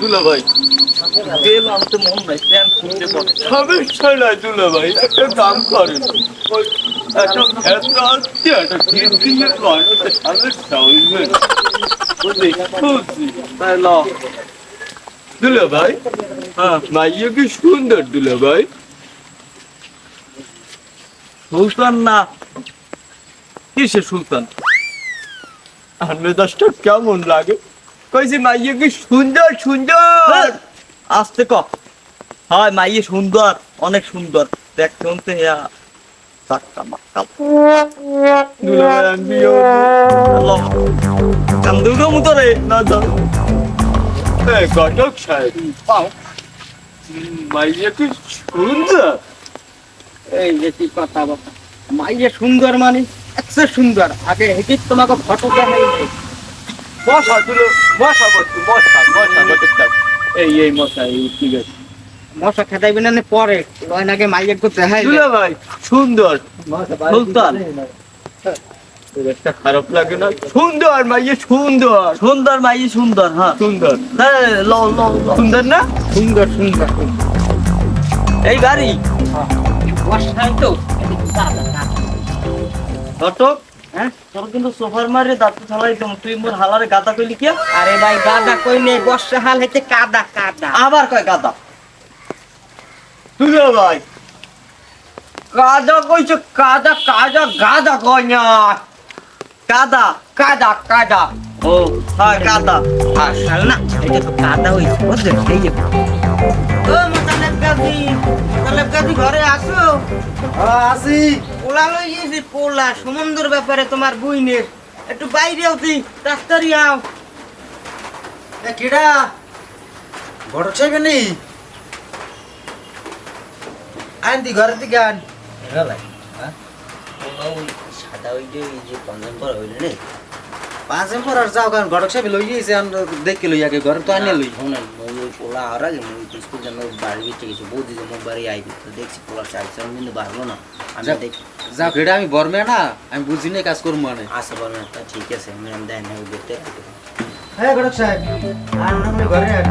দুলা ভাই তেল আনতে মন নাই প্যান খুলতে পারে সমস্যা নাই দুলা ভাই একটা কাম করেন একটা ক্ষেত্র আসছে একটা টিপ দিয়ে বানাতে সমস্যা হইবে বুঝলি বুঝলি তাই ল। দুলা ভাই হ্যাঁ। মাইয়া কি সুন্দর দুলা ভাই সুলতান না। কিসে সুলতান? আন্দাজটা কেমন লাগে? কইছি মাইয়া কি সুন্দর সুন্দর! আসতে ক। হয় মাইয়ে সুন্দর অনেক সুন্দর। দেখ শুনতে ইয়া চাক্কা মাক্কা দুলা বিও আল্লাহ মতো রে না গটক সাহেব। পাও। মাইয়া কি সুন্দর? এই যে কি কথা বাবা মাইয়ে সুন্দর মানে? একশো সুন্দর। আগে হেঁটে তোমাকে ফটো দেখাই। মশা দুলো মশা বস্তু মশা মশা এই এই মশা এই ঠিক আছে। মশা খেতাইবে না পরে। লয় নাকি মাইয়ে করতে দেখাই দুলা ভাই সুন্দর। সুলতান। খারাপ লাগে না? সুন্দর মাইয়ে সুন্দর। সুন্দর মাইয়ে সুন্দর হ্যাঁ। সুন্দর। হ্যাঁ ল ল সুন্দর না? সুন্দর সুন্দর সুন্দর। এই গাড়ি বর্ষায় তো ঘটক হ্যাঁ? তোর কিন্তু সোফার মারে দাঁত ছালাই তো তুই মোর হালারে গাদা কইলি কি? আরে ভাই গাদা কই নেই? বর্ষা হাল হইতে কাদা কাদা। আবার কয় গাদা? তুই ভাই। কাদা কইছে কাদা কাদা গাদা কই না। কাদা কাদা কাদা। ও। হ্যাঁ কাদা। আসল না এটা তো কাদা হইছে এই গাদি মোতালেব গাদি ঘরে আসো। আসি। পোলা লই গেছি পোলা। সমুদ্র ব্যাপারে তোমার বুইনের। একটু বাইরে আওতি ডাক্তারি আও। এ কিডা? ঘটক সাহেব নেই আইন দি ঘরের দিকে আন সাদা ওই যে এই করা হইলে নে? পাঁচ এম্পর আর যাও কারণ ঘটক সাহেব লই গেছে আন দেখে লই আগে ঘরে তো আনিয়ে লই শোনেন ওই ওই পোলা আর আগে মুই স্কুল জন্য বাড়ি বিচ্ছে গেছি বৌদি যে মুখ বাড়ি আইবি তো দেখছি পোলা চাল চাল কিন্তু বাড়লো না আমি যাক। দেখি যাও কিডা আমি বর্মে না আমি বুঝি না কাজ করব মানে আসে বল না তা ঠিক আছে আমি আমি দেয় না ওই দেখতে হ্যাঁ ঘটক সাহেব আন না ঘরে আন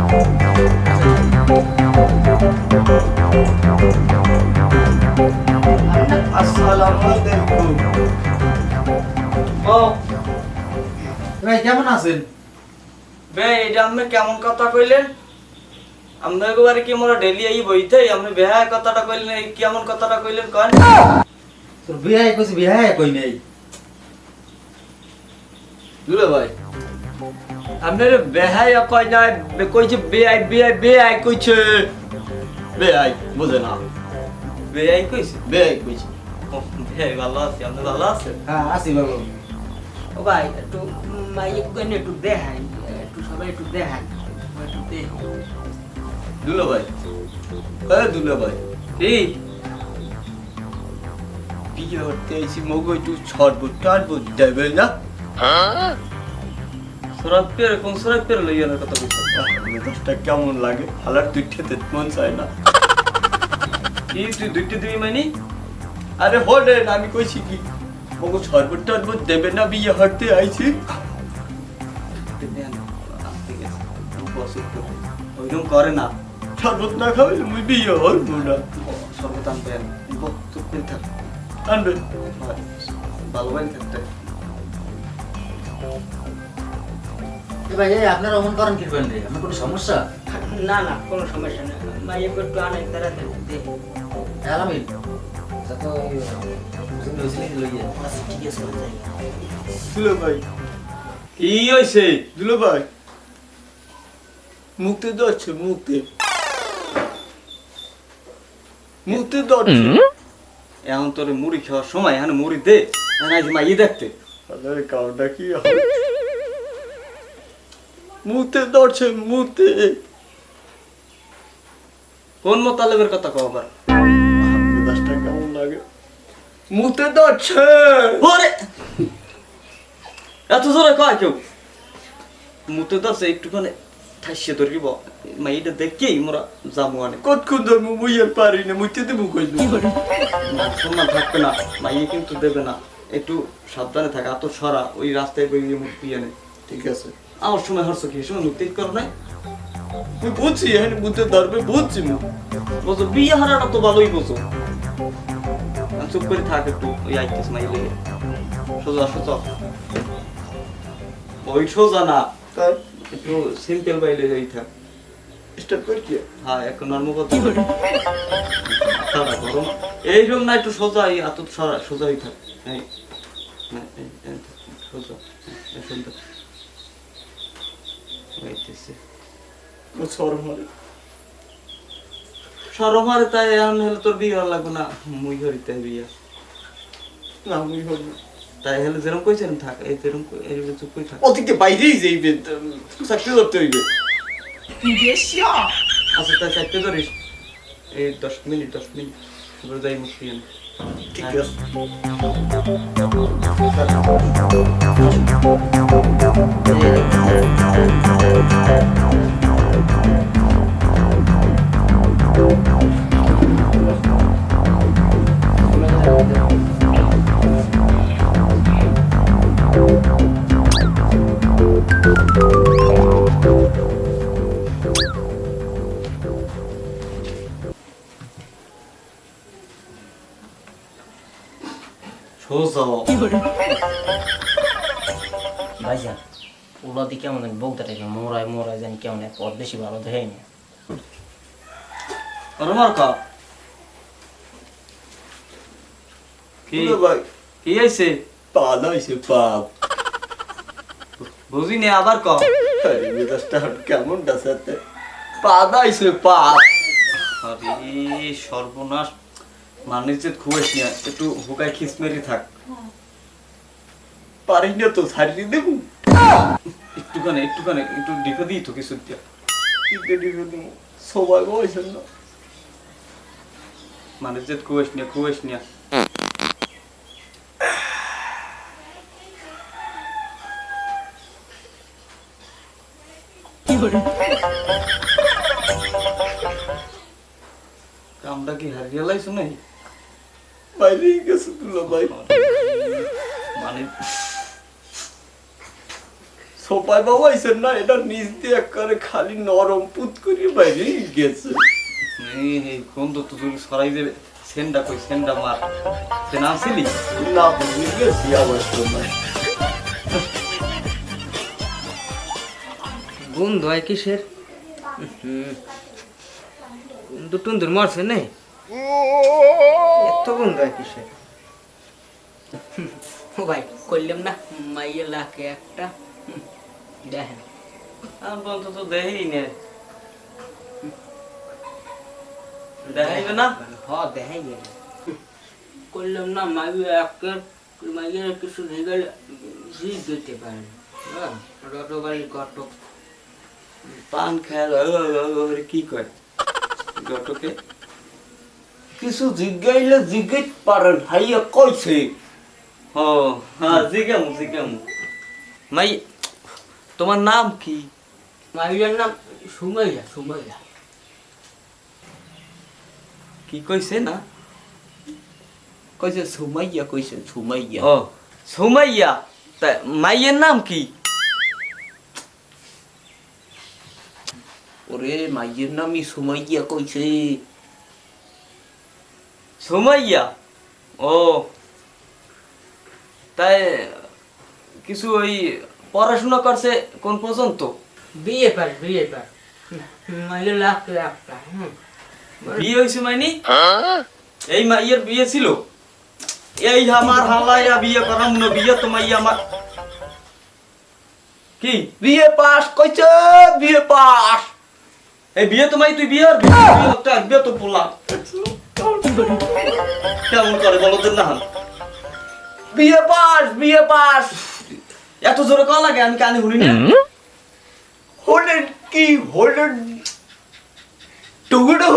আসসালামু আলাইকুম ও ভাই কেমন আছেন? বে এটা আপনি কেমন কথা কইলেন? আমরা একবারে কি মোরা ডেলি এই বইতেই আপনি বেহায় কথাটা কইলেন এই কেমন কথাটা কইলেন কন? তোর বিয়ে কইছি বিয়ে কই নেই? দুলে ভাই আপনার বেহাই কয় না বে- কইছে বেআই বেআই বেআই কইছে। বেআই বুঝে না। বেআই কইছে? বেআই কইছে। ও, বেআই ভালো আছে আপনি ভালো আছেন? হ্যাঁ আসি বাবু ও ভাই একটু একটু দেখাই একটু সবাই একটু দেখাই একটু দেখাই দুলে ভাই হ্যাঁ দুলে ভাই এই বিয়ে হতে আইছি মগো একটু শরবত টরবত দেবে না সরাব পেরে কোন সরাব পেরে লইয়া না কথা মেজাজটা কেমন লাগে হালার তুই খেতে মন চায় না কি তুই দুইটা দুই মানে আরে হলে আমি কইছি কি মগো শরবত টরবত দেবে না বিয়ে হতে আইছি। ওইরকম করে না। শরবত না খাবে মুই বিয়ে হইব না। শরবত আনবে তুই থাক। আনবে। ভালো বাড়ি থাকতে ভাই আপনারা অমন করেন কিরবেন রে? আপনার কোনো সমস্যা? না না কোনো সমস্যা নেই মাইয়ে একটু আনাই তাড়াতাড়ি। দেখি আলামিন কি হয়েছে দুলো ভাই মুক্তি দচ্ছে মুক্তি মুক্তি দচ্ছে এখন তোর মুড়ি খাওয়ার সময় এখন মুড়ি দে এখন আজ দেখতে আরে কাউটা কি কোন মোতালেবের কথা কেমন লাগে মুতে দচ্ছে ওরে! এত জোরে কয় কেউ? মুতে দচ্ছে একটুখানি ঠাইসে ধরিব। মাইটা দেখেই মোরা যাব আনে। কতক্ষণ ধরবো বুঝার পারি না মুতে দেবো কই সম্মান থাকবে না। মাইয়ে কিন্তু দেবে না। একটু সাবধানে থাকে এত সরা ওই রাস্তায় বেরিয়ে মুখ পিয়ে নে। ঠিক আছে। আমার সময় হারছো কি? সময় মুক্তি করো নাই? তুই বুঝছি হ্যাঁ বুঝতে ধরবে বুঝছি মু। বুঝো বিয়ে হারাটা তো ভালোই বুঝো। আর চুপ করে থাক একটু ওই আইতেস মাই লেগে সোজা সোজা ওই সোজা না তাই একটু সিম্পল বাইলে যাই থাক স্টার্ট কর কি হ্যাঁ কথা গরম এই রুম না একটু সোজা এই এত সারা সোজাই থাক এই হ্যাঁ, সোজা সুন্দর হইতেছে সরম সরমারে তাই এখন হলে তোর বিয়ে হওয়া লাগবে না। মুই হরিতে বিয়ে। না আমি হল তাই হলে যেরকম কইছেন থাক এই যেরকম কই- এই চুপ কই থাক। ওদিকে বাইরেই যাইবে চাকরি করতে হইবে। আচ্ছা তাই চারটে ধরিস। এই দশ মিনিট দশ মিনিট। তারপর যাই মুক্তি ঠিক আছে। সোজা ভাইজান ওলা কেমন জানি বলতে থাকে মোড়ায় মোড়ায় জানি কেমন এক পথ বেশি ভালো দেখাই না। রমার কা কি ভাই কি আবার ক আরে আরে সর্বনাশ মানুষ যে খুয়াইস না একটু হুকায় খিসমেরি থাক পারি না তো ছাড়িয়ে দেবো একটুখানে একটুখানে একটু ডিপে দিই তো কিছু দিয়া দিতে দেবো সবাই বলছেন না না খুয়াইস না কামটা কি হারিয়ে লাইছো নাই বাইরেই গেছে তুলো ভাই। মানে সবাই বাবাইছেন না এটা নিচ দিয়ে একবারে খালি নরম পুত করে বাইরেই গেছে। এই এই গন্ধ তো তুমি সরাই দেবে? সেন্ডা কই সেন্ডা মার। সে নাম ছিলি না বুঝে গেছি আবার সময় গন্ধ হয় কিসের? গন্ধ টুন্দুর মরছে নেই এত গন্ধ হয় কিসের? ও ভাই করলাম না। মাইয়ে লাখে একটা। দেখেন। আমি বলতো তো দেই নে। দেখাইবে না? হ দেখাই গেল করলাম না মাইয়ে একটা মাইয়ে কিছু হয়ে গেলে জি দিতে পারেন হ্যাঁ রটবাড়ি কটক পান খায় ওরে কি কয়? গটকে কিছু জিজ্ঞাইলে জিজ্ঞেস পারেন হাইয়া কইছে। ও হ্যাঁ জিগাম মাই তোমার নাম কি? মাইয়ের নাম সুমাইয়া সুমাইয়া। কি কইছে না কইছে সুমাইয়া কইছে সুমাইয়া ও সুমাইয়া তা মাইয়ের নাম কি ওরে মাইয়ের নামই সুমাইয়া কইছে সুমাইয়া ও তাই কিছু ওই পড়াশোনা করছে কোন পর্যন্ত বিয়ে পার বিয়ে পার মাইয়ের লাখ হুম বিয়ে হয়েছে মাইনি? এই মাইয়ের বিয়ে ছিল। এই আমার হালাইয়া বিয়ে করাম না বিয়ে তো মাইয়া আমার কি? বিয়ে পাস কইছে বিয়ে পাস। এই বিয়ে তো মাই তুই বিয়ে আর বিয়ে বিয়ে তো বিয়ে তো পোলা। কেমন করে বলো তো না বিয়ে পাস বিয়ে পাস। এত জোরে কল লাগে আমি কানে শুনি না। হলেন কি হলেন টুকুটা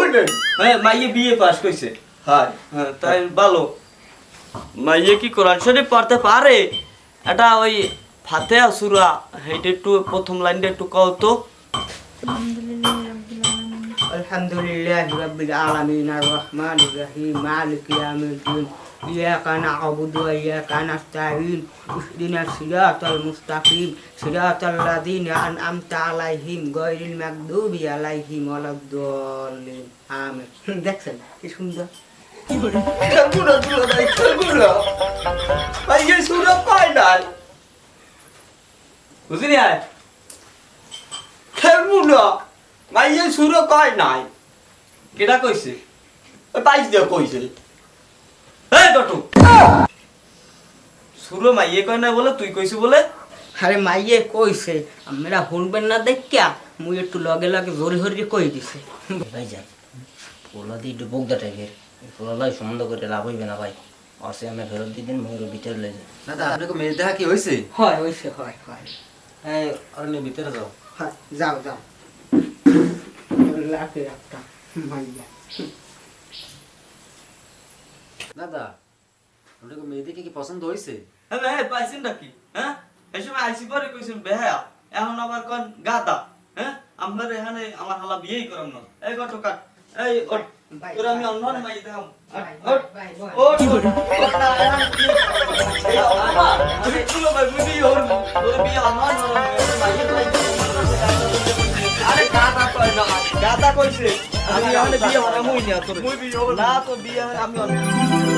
হ্যাঁ মাইয়ে বিয়ে পাস কইছে। হ্যাঁ। হ্যাঁ তাই ভালো। মাইয়ে কি কোরআন শরীফ পড়তে পারে? এটা ওই ফাতেহা সূরা এইটা একটু প্রথম লাইনটা একটু কও তো। আলহামদুলিল্লাহ রাব্বিল আলামিন আর রহমানির রহিম মালিক ইয়াউমিদ্দিন إياك نعبد وإياك نستعين اهدنا الصراط المستقيم صراط الذين أنعمت عليهم غير المغضوب عليهم ولا الضالين آمين দেখছেন কি সুন্দর খেলবো না দুলা ভাই খেলবো না মাইয়ে সুরা পায় নাই বুঝলি আয় খেলবো না মাইয়ে সুরা পায় নাই কেটা কইছে ওই বাইশ দিয়ে কইছে এই সুরো মাইয়ে কয় না বলে তুই কইছিস বলে? আরে মাইয়ে কইছে আমরা শুনবেন না দেখিয়া মুই একটু লগে লগে জোরে হরি কই দিছে। ভাই যাই পোলা দিয়ে একটু বোগদা টাইপের। পোলা লাই সম্বন্ধ করে লাভ হইবে না ভাই। অসে আমি ফেরত দিয়ে দিন ময়ূর ভিতরে লয়ে যাই। দাদা আপনাকে মেয়ে দেখা কি হয়েছে হয় হইছে হয় হয়। হ্যাঁ আর নিয়ে ভিতরে যাও। হয় যাও যাও। লাগে একটা মাইয়া। দাদা আপনাকে মেয়ে দেখে কি পছন্দ হয়েছে? হ্যাঁ ভাই পাইছেন নাকি হ্যাঁ? এই সময় আইসি পরে কইছেন বেহায়া এখন আবার কোন গাদা হ্যাঁ? আমরা এখানে আমার হালা বিয়েই করাম না। এই কত কাট এই বাই, তোর আমি অন্য। মাই ওঠ। না এখন বিয়ে আমি তুলো ভাই বুঝি ওর ওর বিয়ে আমার আরে গাদা কই না গাদা কইছে। আমি এখানে বিয়ে হরামই না। তোর। না তো বিয়ে আমি অন্য